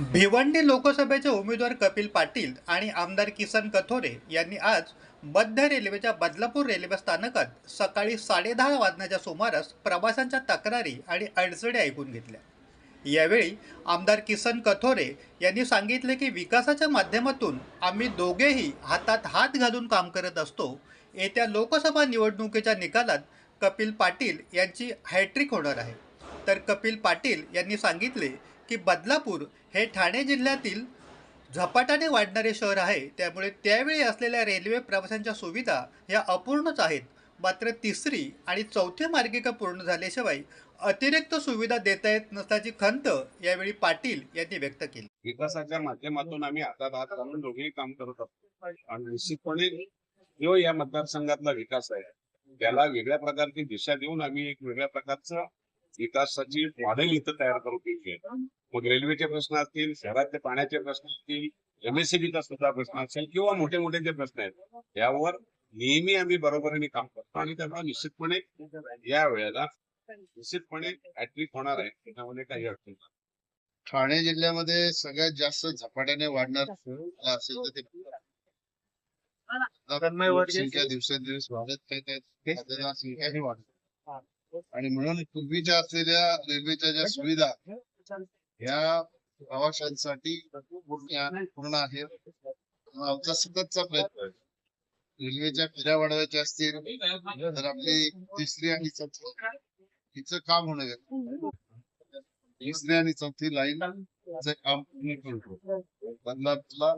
भिवंडी लोकसभेचे उमेदवार कपिल पाटील आणि आमदार किसन कथोरे यांनी आज मध्य रेल्वेच्या बदलापूर रेल्वे स्थानकात सकाळी साडेदहा वाजण्याच्या सुमारास प्रवाशांच्या तक्रारी आणि अडचणी ऐकून घेतल्या. यावेळी आमदार किसन कथोरे यांनी सांगितले की विकासाच्या माध्यमातून आम्ही दोघेही हातात हात घालून काम करत असतो. येत्या लोकसभा निवडणुकीच्या निकालात कपिल पाटील यांची हॅट्रिक होणार आहे. तर कपिल पाटील यांनी सांगितले की बदलापूर हे ठाणे जिल्ह्यातील झपाट्याने वाढणारे शहर आहे. त्यामुळे त्यावेळी असलेल्या रेल्वे प्रवाशांच्या सुविधा ह्या अपूर्णच आहेत. मात्र तिसरी आणि चौथी मार्गिका पूर्ण झाल्याशिवाय अतिरिक्त सुविधा देता येत नसल्याची खंत यावेळी पाटील यांनी व्यक्त केली. विकासाच्या माध्यमातून आम्ही हातात हात घालून दोघेही काम करत असतो आणि निश्चितपणे जो या मतदारसंघातला विकास आहे त्याला वेगळ्या प्रकारची दिशा देऊन आम्ही एक वेगळ्या प्रकारचं विकासाची मॉडेल इथं तयार करू इच्छित मग रेल्वेचे प्रश्न असतील शहरातले पाण्याचे प्रश्न असतील एमएससीबीचा सुद्धा प्रश्न असेल किंवा मोठे मोठे जे प्रश्न आहेत यावर नेहमी आम्ही बरोबरीने काम करतो आणि त्यामुळे निश्चितपणे या वेळेला निश्चितपणे हॅट्रिक होणार आहे त्याच्यामध्ये काही अडचण नाही. ठाणे जिल्ह्यामध्ये सगळ्यात जास्त झपाट्याने वाढणार असेल तर ते संख्या दिवसेंदिवस वाढत संख्याही वाढत आणि म्हणून पूर्वीच्या असलेल्या रेल्वेच्या ज्या सुविधा ह्या प्रवाशांसाठी पूर्ण आहेत आमचा सततचा प्रयत्न आहे. रेल्वेच्या फेऱ्या वाढवायच्या असतील तर आपली तिसरी आणि चौथी हिचं काम होणं गरजेचं. आहे. तिसरी आणि चौथी लाईन काम पूर्ण करतो बदलापूरला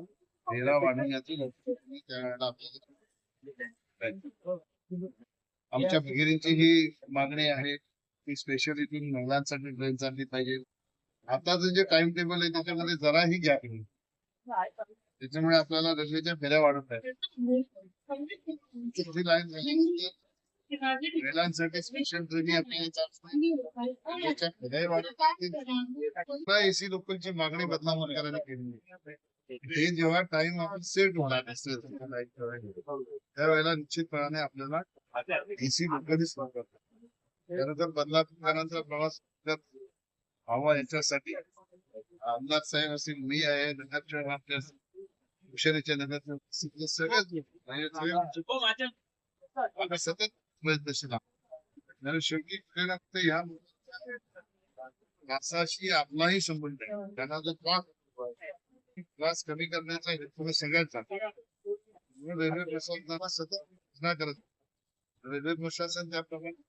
फेरा वाढवण्याची त्यावेळेला आपल्याला आमच्या भगिनींची ही मागणी आहे की स्पेशल इथून महिलांसाठी ट्रेन चालली पाहिजे. आताच जे टाइम टेबल आहे त्याच्यामध्ये जराही गॅप नाही. त्याच्यामुळे आपल्याला रेल्वेच्या फेऱ्या वाढत आहेत. चौथी स्पेशल आपल्याला एसी लोकलची मागणी बदलापूरकरांनी केली ते जेव्हा टाइम आपण सेट होणार असेल त्यावेळेला निश्चितपणाने आपल्याला एसी लोकलच वापरतात त्यानंतर तर प्रवास करण्यात हवा याच्यासाठी आमदार साहेब असेल मी आहे नगरचे आपल्या हुशारीच्या नगर सगळ्याच सतत प्रयत्नशील आहोत. शेवटी ना कुठे ह्या माणसाशी आपलाही संबंध आहे त्यांना जो त्रास त्रास कमी करण्याचा हेतू सगळ्यांचा रेल्वे प्रशासनाला सतत सूचना करत. रेल्वे प्रशासन त्याप्रमाणे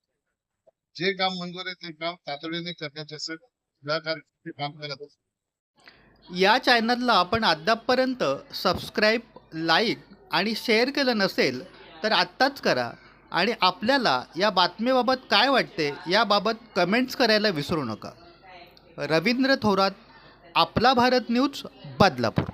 जे काम मंजूर आहे ते काम तातडीने करण्याचे पुढाकार काम करत या चॅनलला आपण अद्यापपर्यंत सबस्क्राईब लाईक आणि शेअर केलं नसेल तर आत्ताच करा. आणि आपल्याला या बातमीबाबत काय वाटते याबाबत कमेंट्स करायला विसरू नका. रवींद्र थोरात आपला भारत न्यूज बदलापूर.